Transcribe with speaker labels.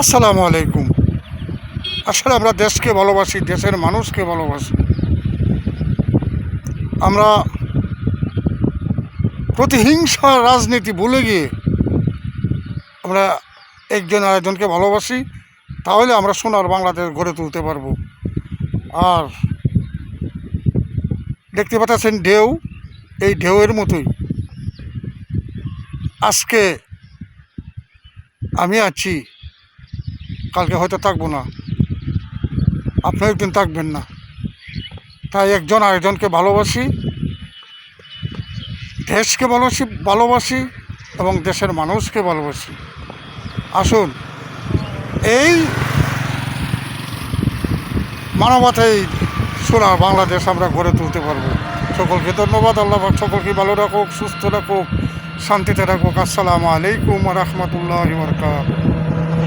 Speaker 1: আসসালামু আলাইকুম। আসলে আমরা দেশকে ভালোবাসি, দেশের মানুষকে ভালোবাসি। আমরা প্রতিহিংসা রাজনীতি ভুলে গিয়ে আমরা একজন আরেকজনকে ভালোবাসি, তাহলে আমরা সোনার বাংলাদেশ গড়ে তুলতে পারব। আর দেখতে পাচ্ছেন ঢেউ, এই ঢেউয়ের মতোই। আজকে আমি আছি কালকে হয়তো থাকব না। আপনি একদিন থাকবেন না। তাই একজন আরেকজনকে ভালোবাসি, দেশকে ভালোবাসি ভালোবাসি এবং দেশের মানুষকে ভালোবাসি। আসুন, এই মানবতাই সোনার বাংলাদেশ আমরা গড়ে তুলতে পারব। সকলকে ধন্যবাদ, আল্লাহ সকলকে ভালো রাখুক, সুস্থ রাখুক, শান্তিতে রাখুক। আসসালামু আলাইকুম রহমতুল্লাহ বরকাত